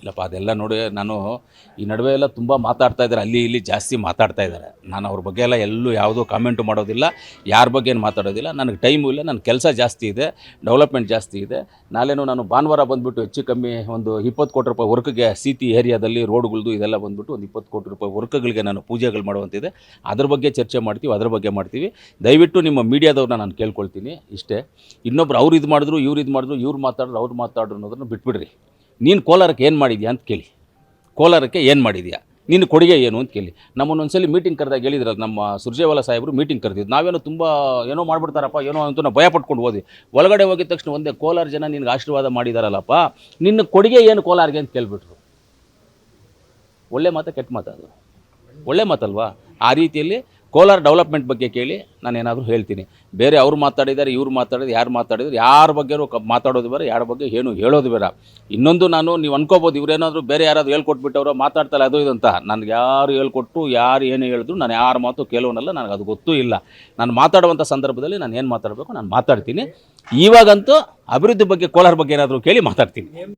ಇಲ್ಲಪ್ಪ, ಅದೆಲ್ಲ ನೋಡಿ ನಾನು ಈ ನಡುವೆ ಎಲ್ಲ ತುಂಬ ಮಾತಾಡ್ತಾ ಇದ್ದಾರೆ. ಅಲ್ಲಿ ಇಲ್ಲಿ ಜಾಸ್ತಿ ಮಾತಾಡ್ತಾ ಇದ್ದಾರೆ. ನಾನು ಅವ್ರ ಬಗ್ಗೆ ಎಲ್ಲ ಎಲ್ಲೂ ಯಾವುದೂ ಕಾಮೆಂಟು ಮಾಡೋದಿಲ್ಲ. ಯಾರ ಬಗ್ಗೆ ಏನು ಮಾತಾಡೋದಿಲ್ಲ. ನನಗೆ ಟೈಮು ಇಲ್ಲ. ನನ್ನ ಕೆಲಸ ಜಾಸ್ತಿ ಇದೆ. ಡೆವಲಪ್ಮೆಂಟ್ ಜಾಸ್ತಿ ಇದೆ. ನಾಳೆನೂ ನಾನು ಭಾನುವಾರ ಬಂದುಬಿಟ್ಟು ಹೆಚ್ಚು ಕಮ್ಮಿ ಒಂದು ಇಪ್ಪತ್ತು ಕೋಟಿ ರೂಪಾಯಿ ವರ್ಕ್ಗೆ ಸಿಟಿ ಏರಿಯಾದಲ್ಲಿ ರೋಡ್ಗಳದ್ದು ಇದೆಲ್ಲ ಬಂದುಬಿಟ್ಟು ಒಂದು ಇಪ್ಪತ್ತು ಕೋಟಿ ರೂಪಾಯಿ ವರ್ಕ್ಗಳಿಗೆ ನಾನು ಪೂಜೆಗಳು ಮಾಡುವಂತಿದೆ. ಅದ್ರ ಬಗ್ಗೆ ಚರ್ಚೆ ಮಾಡ್ತೀವಿ, ಅದ್ರ ಬಗ್ಗೆ ಮಾಡ್ತೀವಿ. ದಯವಿಟ್ಟು ನಿಮ್ಮ ಮೀಡಿಯಾದವ್ರನ್ನ ನಾನು ಕೇಳ್ಕೊಳ್ತೀನಿ ಇಷ್ಟೇ. ಇನ್ನೊಬ್ರು ಅವ್ರು ಇದು ಮಾಡಿದ್ರು, ಇವ್ರು ಇದು ಮಾಡಿದ್ರು, ಇವ್ರು ಮಾತಾಡಿದ್ರು ಅವ್ರು ಮಾತಾಡ್ರು ಅನ್ನೋದನ್ನು ಬಿಟ್ಬಿಡ್ರಿ. ನೀನು ಕೋಲಾರಕ್ಕೆ ಏನು ಮಾಡಿದ್ಯಾ ಅಂತ ಕೇಳಿ. ಕೋಲಾರಕ್ಕೆ ಏನು ಮಾಡಿದ್ಯಾ? ನಿನ್ನ ಕೊಡುಗೆ ಏನು ಅಂತ ಕೇಳಿ. ನಮ್ಮನ್ನು ಒಂದ್ಸಲಿ ಮೀಟಿಂಗ್ ಕರೆದಾಗ ಹೇಳಿದ್ರಲ್ಲ ನಮ್ಮ ಸುರ್ಜೇವಾಲ ಸಾಹೇಬರು ಮೀಟಿಂಗ್ ಕರೆದಿದ್ದು. ನಾವೇನೋ ತುಂಬ ಏನೋ ಮಾಡ್ಬಿಡ್ತಾರಪ್ಪ, ಏನೋ ಅಂತ ನಾವು ಭಯ ಪಟ್ಕೊಂಡು ಹೋದ್ವಿ. ಒಳಗಡೆ ಹೋಗಿದ ತಕ್ಷಣ ಒಂದೇ, ಕೋಲಾರ ಜನ ನಿನಗೆ ಆಶೀರ್ವಾದ ಮಾಡಿದಾರಲ್ಲಪ್ಪ, ನಿನ್ನ ಕೊಡುಗೆ ಏನು ಕೋಲಾರಿಗೆ ಅಂತ ಕೇಳಿಬಿಟ್ರು. ಒಳ್ಳೆ ಮಾತಾ, ಕೆಟ್ಟ ಮಾತಾ ಅದು. ಒಳ್ಳೆ ಮಾತಲ್ವಾ? ಆ ರೀತಿಯಲ್ಲಿ ಕೋಲಾರ ಡೆವಲಪ್ಮೆಂಟ್ ಬಗ್ಗೆ ಕೇಳಿ ನಾನು ಏನಾದರೂ ಹೇಳ್ತೀನಿ. ಬೇರೆ ಅವ್ರು ಮಾತಾಡಿದ್ದಾರೆ, ಇವ್ರು ಮಾತಾಡಿದ್ರು ಯಾರು ಮಾತಾಡಿದ್ರು ಯಾರ ಬಗ್ಗೆ ಮಾತಾಡೋದು ಬೇರೆ ಯಾರ ಬಗ್ಗೆ ಏನು ಹೇಳೋದು ಬೇಡ. ಇನ್ನೊಂದು ನಾನು ನೀವು ಅನ್ಕೋಬೋದು, ಇವರೇನಾದರೂ ಬೇರೆ ಯಾರಾದರೂ ಹೇಳ್ಕೊಟ್ಬಿಟ್ಟವ್ರು ಮಾತಾಡ್ತಾರೆ ಅದು ಇದು ಅಂತ. ನನಗೆ ಯಾರು ಹೇಳ್ಕೊಟ್ಟು, ಯಾರು ಏನು ಹೇಳಿದ್ರು ನಾನು ಯಾರ ಮಾತು ಕೇಳೋನಲ್ಲ, ನನಗೆ ಅದು ಗೊತ್ತೂ ಇಲ್ಲ. ನಾನು ಮಾತಾಡುವಂಥ ಸಂದರ್ಭದಲ್ಲಿ ನಾನು ಏನು ಮಾತಾಡಬೇಕು, ನಾನು ಮಾತಾಡ್ತೀನಿ. ಇವಾಗಂತೂ ಅಭಿವೃದ್ಧಿ ಬಗ್ಗೆ ಕೋಲಾರ ಬಗ್ಗೆ ಏನಾದರೂ ಕೇಳಿ ಮಾತಾಡ್ತೀನಿ.